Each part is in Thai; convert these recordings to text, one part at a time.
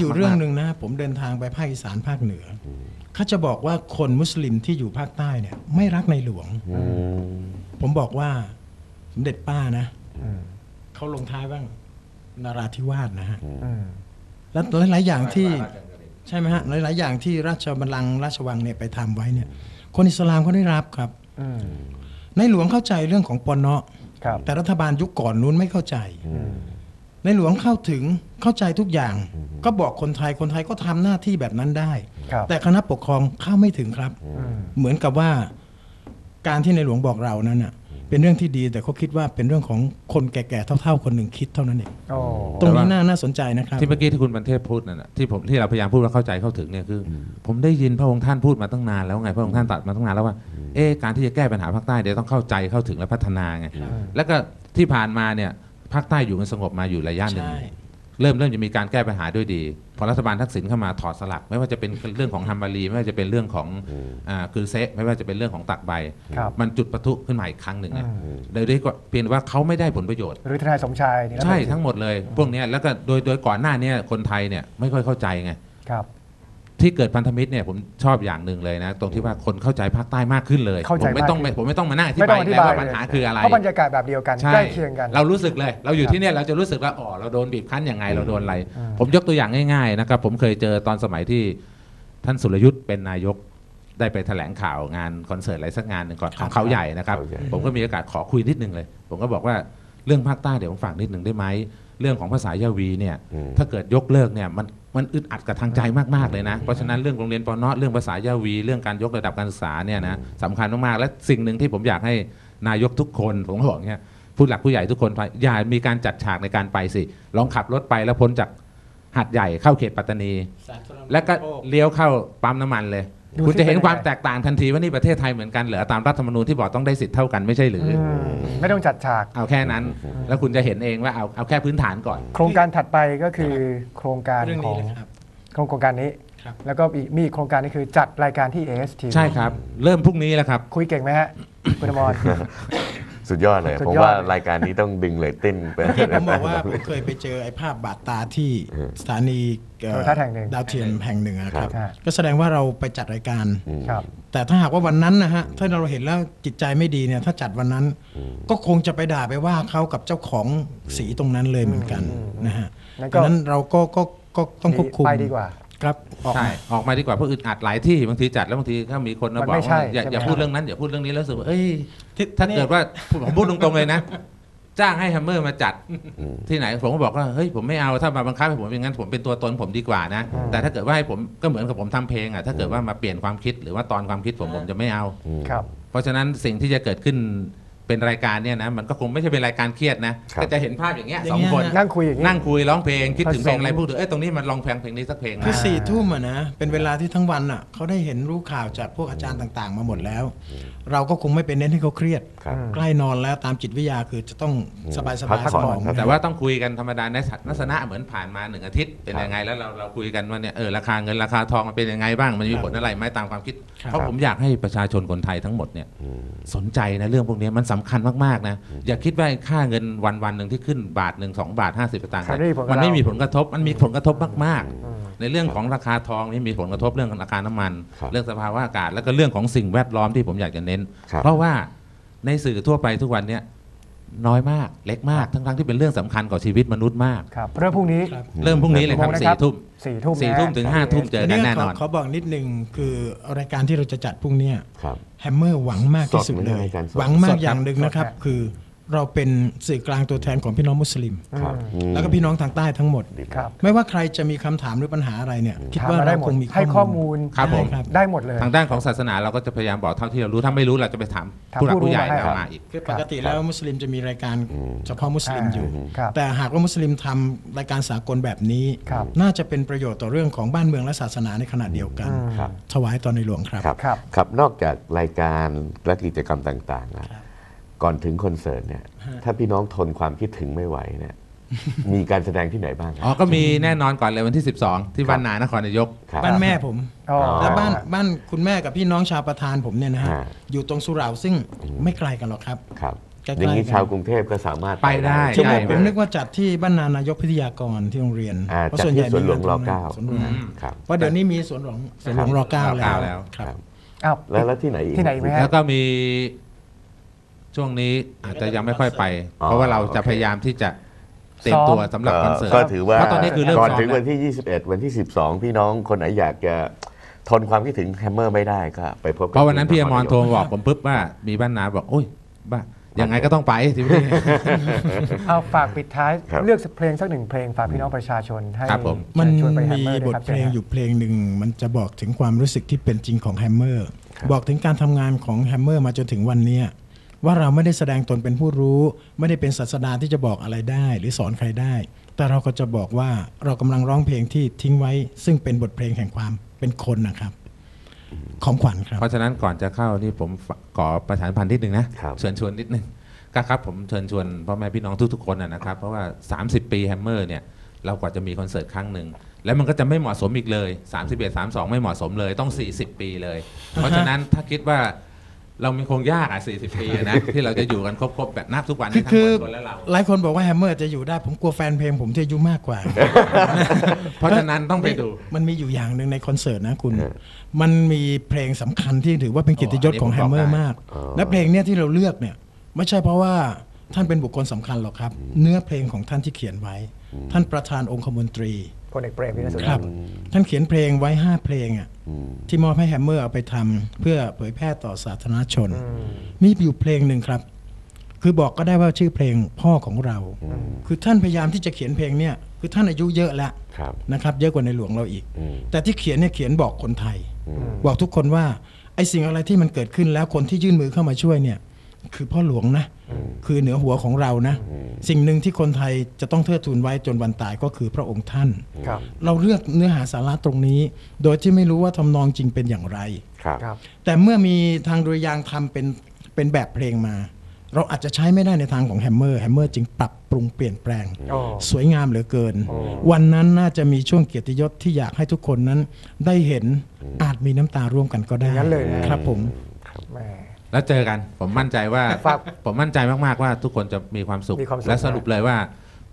อยู่เรื่องหนึ่งนะผมเดินทางไปภาคอีสานภาคเหนืออเขาจะบอกว่าคนมุสลิมที่อยู่ภาคใต้เนี่ยไม่รักในหลวงอืมผมบอกว่าสมเด็จป้านะอืมเขาลงท้ายบ้างนาราธิวาสนะฮะอืมแล้วหลายๆอย่างที่ใช่ไหมฮะหลายๆอย่างที่ราชบัลลังก์ราชวังเนี่ยไปทำไว้เนี่ย คนอิสลามเขาได้รับครับอืมในหลวงเข้าใจเรื่องของปอนเนาะครับแต่รัฐบาลยุคก่อนนู้นไม่เข้าใจอืม ในหลวงเข้าถึงเข้าใจทุกอย่าง ก็บอกคนไทยคนไทยก็ทำหน้าที่แบบนั้นได้ครับแต่คณะปกครองเข้าไม่ถึงครับอืมเหมือนกับว่าการที่ในหลวงบอกเรานั้นน่ะเป็นเรื่องที่ดีแต่เขาคิดว่าเป็นเรื่องของคนแก่ๆเท่าๆคนหนึ่งคิดเท่านั้นเองโอ้ตรงนี้น่าน่าสนใจนะครับที่เมื่อกี้ที่คุณบรรเทพพูดนั่นนะที่ผมที่เราพยายามพูดว่าเข้าใจเข้าถึงเนี่ยคืออผมได้ยินพระองค์ท่านพูดมาตั้งนานแล้วไงพระองค์ท่านตรัดมาตั้งนานแล้วว่าเอ๊ะการที่จะแก้ปัญหาภาคใต้เดี๋ยวต้องเข้าใจเข้าถึงและพัฒนาไงแล้วก็ที่ผ่านมาเนี่ย ภาคใต้อยู่กันสงบมาอยู่ระยะหนึ่ง ใช่ เริ่มเริ่มจะมีการแก้ปัญหาด้วยดี พอรัฐบาลทักษิณเข้ามาถอดสลัก ไม่ว่าจะเป็นเรื่องของฮัมบารีไม่ว่าจะเป็นเรื่องของอ่าคือเซะไม่ว่าจะเป็นเรื่องของตักใบ ครับ มันจุดประทุขึ้นมาอีกครั้งหนึ่งนะอืม โดยที่ก็เพียงแต่ว่าเขาไม่ได้ผลประโยชน์ หรือทนายสมชายนี่นะใช่ทั้งหมดเลย พวกเนี้ยแล้วก็โดยโดยก่อนหน้าเนี้คนไทยเนี่ยไม่ค่อยเข้าใจไง ครับ ที่เกิดพันธมิตรเนี่ยผมชอบอย่างหนึ่งเลยนะ ตรงที่ว่าคนเข้าใจภาคใต้มากขึ้นเลยเข้าใจผมไม่ต้องมากขึ้น ผมไม่ต้องมานั่งอธิไม่บาต้อยงอธิแล้วบายว่าปัญหาคืออะไร เพราะบรรยากาศแบบเดียวกันใช่ ใกล้เคียงกัน เรารู้สึกเลย เราอยู่ครับที่เนี่ยเราจะรู้สึกว่าอ๋อเราโดนบีบคั้นยังไงเราโดนอะไร อืม ผมยกตัวอย่างง่ายๆนะครับ ผมเคยเจอตอนสมัยที่ท่านสุรยุทธ์เป็นนายกได้ไปแถลงข่าวงานคอนเสิร์ตอะไรสักงานหนึ่งก่อนของเขาใหญ่นะครับ เขาใหญ่ ผมก็มีโอกาสขอคุยนิดนึงเลย ผมก็บอกว่าเรื่องภาคใต้เดี๋ยวผมฝากนิดหนึ่งได้ไหม เรื่องของภาษายาวีเนี่ยอืมถ้าเกิดยกเลิกเนี่ยมันมันอึดอัดกับทางใจมากๆเลยนะ เพราะฉะนั้นเรื่องโรงเรียนปอนอเรื่องภาษายาวี เรื่องการยกระดับการศึกษาเนี่ยนะสำคัญมากๆและสิ่งหนึ่งที่ผมอยากให้นายกทุกคนผมก็บอกเนี่ยผู้หลักผู้ใหญ่ทุกคนไปอย่ามีการจัดฉากในการไปสิลองขับรถไปแล้วพ้นจากหัดใหญ่เข้าเขตปัตตานี แล้วก็เลี้ยวเข้าปั๊มน้ำมันเลยดู คุณจะเห็นสิเป็นยังไงความแตกต่างทันทีว่านี่ประเทศไทยเหมือนกันเหรอตามรัฐธรรมนูญที่บอกต้องได้สิทธิ์เท่ากันไม่ใช่หรืออืมไม่ต้องจัดฉาก เอาแค่นั้น แล้วคุณจะเห็นเองว่าเอาเอาแค่พื้นฐานก่อน โครงการถัดไปก็คือโครงการเรื่องขอนี้งเลยครับโครงการนี้ครับแล้วก็อีกมีอีกโครงการนี้คือจัดรายการที่ AST ใช่ครับ เริ่มพรุ่งนี้แล้วครับ คุยเก่งไหมฮะคุณอมร สุดยอดเลยสุดผมยอดว่ารายการนี้ต้องดึงเรตติ้งไปที่ผมบอกว่าผมเคยไปเจอไอ้ภาพบาดตาที่สถานีเอ่อโทรทัศน์แห่งหนึ่งดาวเทียมแห่งหนึ่งอะครับครับ ก็แสดงว่าเราไปจัดรายการครับแต่ถ้าหากว่าวันนั้นนะฮะ ถ้าเราเห็นแล้วจิตใจไม่ดีเนี่ย ถ้าจัดวันนั้น ก็คงจะไปด่าไปว่าเขากับเจ้าของสีตรงนั้นเลยเหมือนกันนะฮะงั้นเพก็ราะฉะนั้นเราก็ก็ก็ต้องควบคุมไปดีกว่า ครับออกใช่มา ออกมาดีกว่าเพราะอึดอัดหลายที่บางทีจัดแล้วบางทีก็มีคนมามันบอกไม่ใช่ว่าอย่าใช่ไหมอย่าพูดเรื่องนั้นอย่าพูดเรื่องนี้แล้วรู้สึกว่าเอ้ยที่ถ้านี่เกิดว่าผมพูดตรงๆเลยนะ จ้างให้แฮมเมอร์มาจัดที่ไหนผมก็บอกว่าเฮ้ยผมไม่เอาถ้ามาบังคับให้ผมอย่างนั้นผมเป็นตัวตนผมดีกว่านะแต่ถ้าเกิดว่าให้ผมก็เหมือนกับผมทำเพลงอะถ้าเกิดว่ามาเปลี่ยนความคิดหรือว่าตอนความคิดผมผมจะไม่เอา ครับ เพราะฉะนั้นสิ่งที่จะเกิดขึ้น เป็นรายการเนี่ยนะมันก็คงไม่ใช่เป็นรายการเครียดนะครับ ก็จะเห็นภาพอย่างเงี้ยอย่าสองงเงี้ยคนนั่งคุยอย่างนี้ นั่งคุยร้องเพลงคิดถึงเพลงอะไรผสมพูดถึงเอ้ยตรงนี้มันลองเพลงเพลงนี้สักเพลงคือนะสี่ทุ่มอะนะเป็นเวลาที่ทั้งวันอะเขาได้เห็นรู้ข่าวจากพวกอาจารย์ต่างๆ มาหมดแล้ว เราก็คงไม่เป็นเน้นให้เขาเครียด ครับ ใกล้นอนแล้วตามจิตวิทยาคือจะต้องสบายๆพักผ่อนสมองครับแต่ว่าต้องคุยกันธรรมดาในลักษณะเหมือนผ่านมาหนึ่งอาทิตย์เป็นยังไงแล้วเราเราคุยกันว่าเนี่ยเออราคาเงินราคาทองมันเป็นยังไงบ้างมันมีผลอะไรไหมตามความคิด ครับ เพราะผมอยากให้ประชาชนคนไทยทั้งหมดเนี่ยสนใจนะเรื่องพวกนี้มันสำคัญมากๆนะอย่าคิดว่าค่าเงินวันวันๆหนึ่งที่ขึ้นบาทหนึ่งสองบาทห้าสิบสตางค์มันไม่มีผลกับมันไม่เรามีมีผลกระทบมันมีผลกระทบมากๆ ในเรื่องของราคาทองนี่มีผลกระทบเรื่องราคาน้ำมันครับเรื่องสภาวะอากาศแล้วก็เรื่องของสิ่งแวดล้อมที่ผมอยากจะเน้นครับเพราะว่าในสื่อทั่วไปทุกวันเนี้ย น้อยมากเล็กมากทั้งๆที่เป็นเรื่องสำคัญต่อชีวิตมนุษย์มาก ครับเริ่มพรุ่งนี้ ครับ เริ่มพรุ่งนี้เลยครับกี่โมงนะครัสี่บทุ่มสี่ทุ่มสี่นะฮะทุ่มถึงห้าทุ่มเจอกันแน่นอนขขอบอกนิดนึงคือรายการที่เราจะจัดพรุ่งเนี้ยครับ แฮมเมอร์หวังมากที่สุดสดไหมเลยรายการสด หวังมากสดครับอย่างหนึ่งนะครับสดครับคือ เราเป็นสื่อกลางตัวแทนของพี่น้องมุสลิมครับอืมแล้วก็พี่น้องทางใต้ทั้งหมดดีครับไม่ว่าใครจะมีคำถามหรือปัญหาอะไรเนี่ยคิดถามว่ามาได้เราหมคดงมีให้ข้อมูลครับผม ได้ครับ ได้หมดเลย ทางด้านของศาสนาเราก็จะพยายามบอกเท่าที่เรารู้ถ้าไม่รู้เราจะไปถามถามผู้หลักผู้รู้ผู้ใหญ่มาให้ เอามาอีก คือปกติแล้วมุสลิมจะมีรายการเฉพาะมุสลิมอยู่ ครับแต่หากว่ามุสลิมทำรายการสากลแบบนี้ ครับ น่าจะเป็นประโยชน์ต่อเรื่องของบ้านเมืองและศาสนาในขณะเดียวกันครับถวายตอนในหลวงครับครับ ครับครับนอกจากรายการและกิจกรรมต่างๆอะ ก่อนถึงคอนเสิร์ตเนี่ย ถ้าพี่น้องทนความคิดถึงไม่ไหวเนี่ย มีการแสดงที่ไหนบ้างคอ๋อรับก็มีแน่นอนก่อนเลยวันที่ 12 ที่บ้านนานครนายก ครับ บ้านแม่ผมอ๋อ และบ้านบ้านคุณแม่กับพี่น้องชาวประธานผมเนี่ยนะฮะฮะ อยู่ตรงสุเหร่าซึ่งไม่ไกลกันหรอกครับ ครับใกล้ๆอย่างนี้กัน ชาวกรุงเทพก็สามารถไปได้ชั่วโมงใช่ผมนึกว่าจัดที่บ้านนานายกพิทยากรที่โรงเรียนอ่าเพราะจัดส่วนใหญ่ที่สวนหลวงมีรงานเก้าสวนหลวงครับ เพราะเดี๋ยวนี้มีสวนหลวงสวนหลวงรอเก้าครับแล้วรอเก้าแล้ว ครับ อ้าว แล้วแล้วที่ไหนอีกที่ไหนอีกไหมฮะแล้วก็มี ช่วงนี้อาจจะยังไม่ค่อยไป อ๋อเพราะว่าเราจะโอเค พยายามที่จะเตรียมตัวสำหรับคอนเสิร์ตก็ถือว่าเพราะตอนนี้คือเริ่มก่อนซ้อมถึงแล้ววันที่ 21 วันที่ 12 พี่น้องคนไหนอยากจะทนความคิดถึงแฮมเมอร์ไม่ได้ก็ไปพบกัเพราะวันนั้นพี่อมรโทรที่มาบอกผมปุ๊บว่ามีบ้านนาบอกโอ้ยบ้ายังไงก็ต้องไปที่นี่ เอาฝากปิดท้ายครับ เลือกเพลงสักหนึ่งเพลงฝากพี่น้องประชาชนให้ครับผม มันเชิญชวนไปแฮมมีเมอร์บด้วยทครับเพลงอยู่เพลงหนึ่ง มันจะบอกถึงความรู้สึกที่เป็นจริงของแฮมเมอร์บอกถึงการทำงานของแฮมเมอร์มาจนถึงวันเนี้ย ว่าเราไม่ได้แสดงตนเป็นผู้รู้ ไม่ได้เป็นศาสดาที่จะบอกอะไรได้ หรือสอนใครได้ แต่เราก็จะบอกว่าเรากำลังร้องเพลงที่ทิ้งไว้ ซึ่งเป็นบทเพลงแห่งความเป็นคนนะครับ ของขวัญครับ เพราะฉะนั้นก่อนจะเข้านี่ผมฝขอประชาสัมพันธ์นิดนึงนะครับเชิญชวนนิดนึงก็ครับผมเชิญชวนพ่อแม่พี่น้องทุกๆคนนะนะครับ เพราะว่า 30 ปีแฮมเมอร์เนี่ยเรากว่าจะมีคอนเสิร์ตครั้งหนึ่งแล้วมันก็จะไม่เหมาะสมอีกเลย 31 32 ไม่เหมาะสมเลยต้อง 40 ปีเลย เพราะฉะนั้นถ้าคิดว่า เรามีคงยากอะ40ปีอะนะ ที่เราจะอยู่กันครบๆแบบนับทุกวันคือนี้ทั้งคือหมดคนและเรา หลายคนบอกว่าแฮมเมอร์จะอยู่ได้ ผมกลัวแฟนเพลงผมที่อายุมากกว่า เพราะฉะนั้นต้องไปดูมันมีอยู่อย่างหนึ่งในคอนเสิร์ตนะคุณเออมันมีเพลงสำคัญที่ถือว่าเป็นเกิตยศของอ๋แฮออัมนเมนี้อผมร์บอกได้มากอ๋อและเพลงเนี้ยที่เราเลือกเนี่ย ไม่ใช่เพราะว่าท่านเป็นบุคคลสำคัญหรอกครับ เนื้อเพลงของท่านที่เขียนไว้ ท่านประธานองคมนตรี พลเอกเปรมวินสุครับท่านเขียนเพลงไว้ 5 เพลงอะอืม ที่มอบให้แฮมเมอร์เอาไปทำเพื่อเผยแพร่ต่อสาธารณชน อืม มีอยู่เพลงหนึ่งครับ คือบอกก็ได้ว่าชื่อเพลงพ่อของเรา คือท่านพยายามที่จะเขียนเพลงเนี่ยคือท่านอายุเยอะแล้วครับ นะครับ เยอะกว่าในหลวงเราอีก อืม แต่ที่เขียนเนี่ยเขียนบอกคนไทยอืมบอกทุกคนว่าไอ้สิ่งอะไรที่มันเกิดขึ้นแล้วคนที่ยื่นมือเข้ามาช่วยเนี่ย คือพ่อหลวงนะ คือเหนือหัวของเรานะ สิ่งหนึ่งที่คนไทยจะต้องเทิดทูนไว้จนวันตายก็คือพระองค์ท่านครับเราเลือกเนื้อหาสาระตรงนี้ โดยที่ไม่รู้ว่าทำนองจริงเป็นอย่างไรครับครับแต่เมื่อมีทางดุริยางค์ทำเป็นเป็นแบบเพลงมา เราอาจจะใช้ไม่ได้ในทางของแฮมเมอร์แฮมเมอร์จึงปรับปรุงเปลี่ยนแปลงโอ้สวยงามเหลือเกินโอ้วันนั้นน่าจะมีช่วงเกียรติยศที่อยากให้ทุกคนนั้นได้เห็นอาจมีน้ำตาร่วมกันก็ได้อย่างนั้นเลยนะครับผม แหม่แล้วเจอกันผมมั่นใจว่าฝากผมมั่นใจมากๆว่าทุกคนจะมีความสุข มีความสุข และสรุปเลยว่า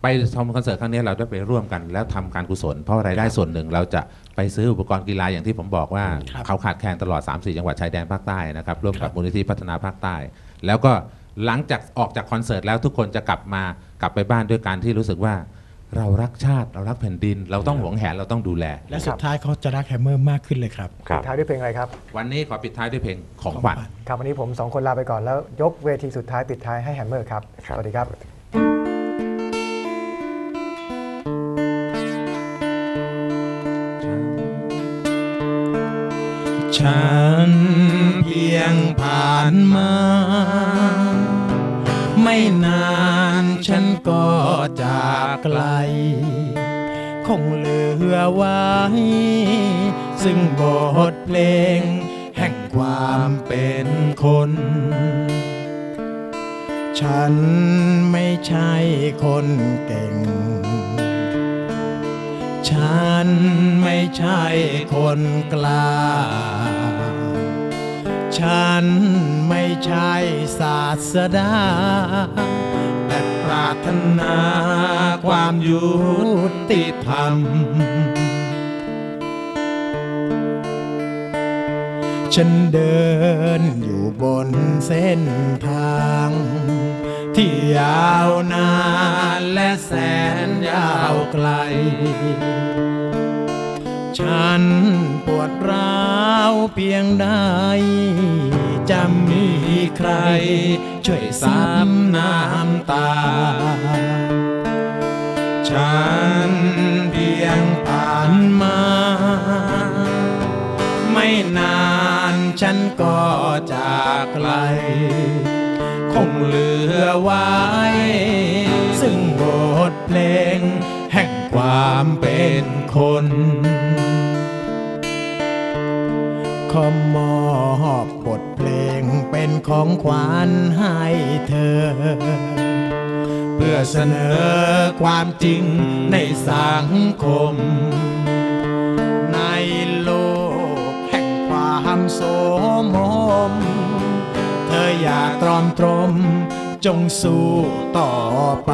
ไปทำคอนเสิร์ตครั้งนี้เราได้ไปร่วมกัน แล้วทำการกุศล เพราะรายได้ส่วนหนึ่งเราจะไปซื้ออุปกรณ์กีฬาอย่างที่ผมบอกว่า ครับเขาขาดแคลนตลอด 3-4 จังหวัดชายแดนภาคใต้นะครับร่วมกับมูลนิธิพัฒนาภาคใต้ แล้วก็หลังจากออกจากคอนเสิร์ตแล้วทุกคนจะกลับมากลับไปบ้านด้วยการที่รู้สึกว่า เรารักชาติเรารักแผ่นดิน เราต้องหวงแหนเราต้องดูแล และสุดท้ายเขาจะรักแฮมเมอร์มากขึ้นเลยครับครับท้ายด้วยเพลงอะไรครับ วันนี้ขอปิดท้ายด้วยเพลงของขวัญ ครับวันนี้ผมสองคนลาไปก่อนแล้วยกเวทีสุดท้ายปิดท้ายให้แฮมเมอร์ครับ ครับ สวัสดีครับ ฉันเพียงผ่านมา ไม่นานฉันก็จากไกล คงเหลือไว้ ซึ่งบทเพลง แห่งความเป็นคน ฉันไม่ใช่คนเก่ง ฉันไม่ใช่คนกล้า ฉันไม่ใช่ศาสดา แต่ปรารถนาความยุติธรรม ฉันเดินอยู่บนเส้นทาง ที่ยาวนานและแสนยาวไกลฉันปวดร้าวเพียงใด ช่วยซับน้ำตา ฉันเพียงผ่านมา ไม่นานฉันก็จากไกล คงเหลือไว้ ซึ่งบทเพลง แห่งความเป็นคนขอ ของขวัญให้เธอ เพื่อเสนอความจริงในสังคม ในโลกแห่งความโสมม เธออย่าตรอมตรมจงสู้ต่อไป